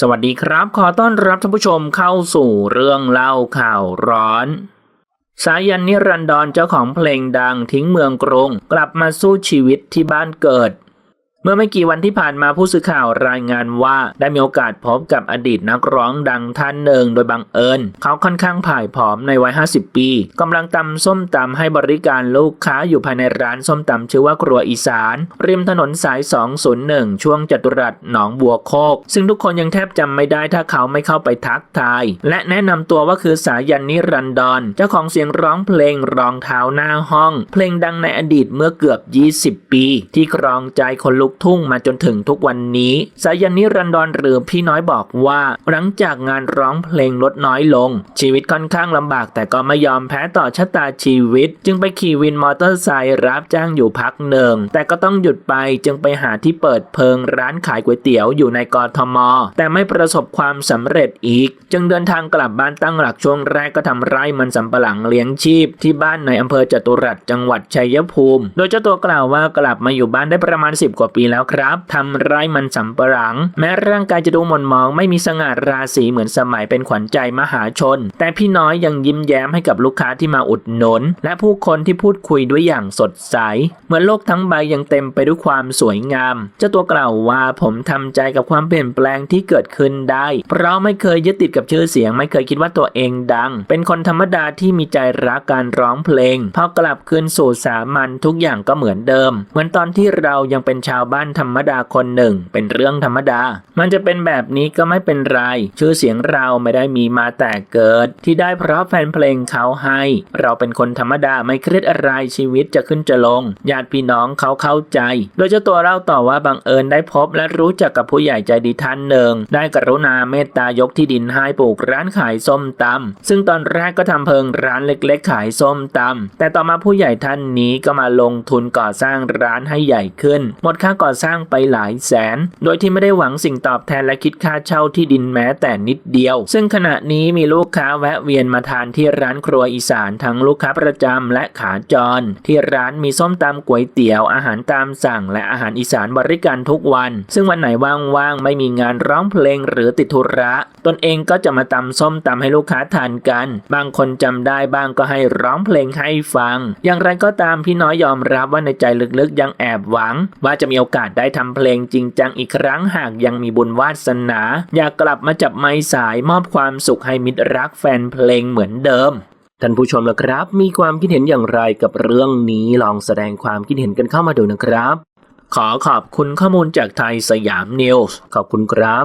สวัสดีครับ ขอต้อนรับท่านผู้ชมเข้าสู่เรื่องเล่าข่าวร้อน สายันนิรันดรเจ้าของเพลงดังทิ้งเมืองกรุง กลับมาสู้ชีวิตที่บ้านเกิด เมื่อไม่กี่วันที่ผ่านมาผู้สื่อข่าวรายงานว่าได้มีโอกาสพบกับอดีตนักร้องดังท่านหนึ่งโดยบังเอิญ เขาค่อนข้างผ่ายผอมในวัย 50 ปีกำลังตำส้มตำให้บริการลูกค้าอยู่ภายในร้านส้มตำชื่อว่าครัวอีสาน ริมถนนสาย 201 ช่วงจตุรัสหนองบัวโคก ซึ่งทุกคนยังแทบจำไม่ได้ถ้าเขาไม่เข้าไปทักทาย และแนะนำตัวว่าคือสายันนิรันดรเจ้าของเสียงร้องเพลงรองเท้าหน้าห้อง เพลงดังในอดีตเมื่อเกือบ 20 ปี ที่ครองใจคนลุกทุ่งมาจนถึงทุกวันนี้สายันนิรันดรหรือพี่น้อยบอกว่า หลังจากงานร้องเพลงลดน้อยลง ชีวิตค่อนข้างลำบาก แต่ก็ไม่ยอมแพ้ต่อชะตาชีวิต จึงไปขี่วินมอเตอร์ไซค์รับจ้างอยู่พักหนึ่งแต่ก็ต้องหยุดไปจึงไปหาที่เปิดเพิงร้านขายก๋วยเตี๋ยวอยู่ในกรทม แต่ไม่ประสบความสำเร็จอีก จึงเดินทางกลับบ้านตั้งหลักช่วงแรกก็ทำไร่มันสำปะหลังเลี้ยงชีพ ที่บ้านในอำเภอจตุรัสจังหวัดชัยภูมิ โดยเจ้าตัวกล่าวว่ากลับมาอยู่บ้านได้ประมาณ 10 กว่าปีแล้วครับทำไร่มันสำปะหลัง แม้ร่างกายจะดูหม่นหมองไม่มีสง่าราศีเหมือนสมัยเป็นขวัญใจมหาชน แต่พี่น้อยยังยิ้มแย้มให้กับลูกค้าที่มาอุดหนุน และผู้คนที่พูดคุยด้วยอย่างสดใส เหมือนโลกทั้งใบยังเต็มไปด้วยความสวยงาม เจ้าตัวกล่าวว่าผมทำใจกับความเปลี่ยนแปลงที่เกิดขึ้นได้ เพราะไม่เคยยึดติดกับชื่อเสียง ไม่เคยคิดว่าตัวเองดัง เป็นคนธรรมดาที่มีใจรักการร้องเพลงพอกลับคืนสู่สามัญทุกอย่างก็เหมือนเดิม เหมือนตอนที่เรายังเป็นชาวบ้านธรรมดาคนหนึ่ง เป็นเรื่องธรรมดา มันจะเป็นแบบนี้ก็ไม่เป็นไร ชื่อเสียงเราไม่ได้มีมาแต่เกิด ที่ได้เพราะแฟนเพลงเขาให้ เราเป็นคนธรรมดาไม่เครียดอะไรชีวิตจะขึ้นจะลง ญาติพี่น้องเขาเข้าใจ โดยเจ้าตัวเล่าต่อว่าบังเอิญได้พบและรู้จักกับผู้ใหญ่ใจดีท่านหนึ่ง ได้กรุณาเมตตายกที่ดินให้ปลูกร้านขายส้มตำซึ่งตอนแรกก็ทำเพิงร้านเล็กๆ ขายส้มตำแต่ต่อมาผู้ใหญ่ท่านนี้ก็มาลงทุนก่อสร้างร้านให้ใหญ่ขึ้น หมดค่าก่อสร้างไปหลายแสน โดยที่ไม่ได้หวังสิ่งตอบแทนและคิดค่าเช่าที่ดินแม้แต่นิดเดียว ซึ่งขณะนี้มีลูกค้าแวะเวียนมาทานที่ร้านครัวอีสานทั้งลูกค้าประจำและขาจร ที่ร้านมีส้มตำก๋วยเตี๋ยว อาหารตามสั่ง และอาหารอีสานบริการทุกวัน ซึ่งวันไหนว่างๆไม่มีงานร้องเพลงหรือติดธุระ ตนเองก็จะมาตำส้มตำให้ลูกค้าทานกัน บางคนจำได้บ้างก็ให้ร้องเพลงให้ฟัง อย่างไรก็ตามพี่น้อยยอมรับว่าในใจลึกๆยังแอบหวัง ว่าจะมีโออกาสได้ทำเพลงจริงจังอีกครั้งหากยังมีบุญวาสนา อยากกลับมาจับไม้สายมอบความสุขให้มิตรรักแฟนเพลงเหมือนเดิมท่านผู้ชมละครับ มีความคิดเห็นอย่างไรกับเรื่องนี้ลองแสดงความคิดเห็นกันเข้ามาดูนะครับ ขอขอบคุณข้อมูลจากไทยสยามนิวส์ขอบคุณครับ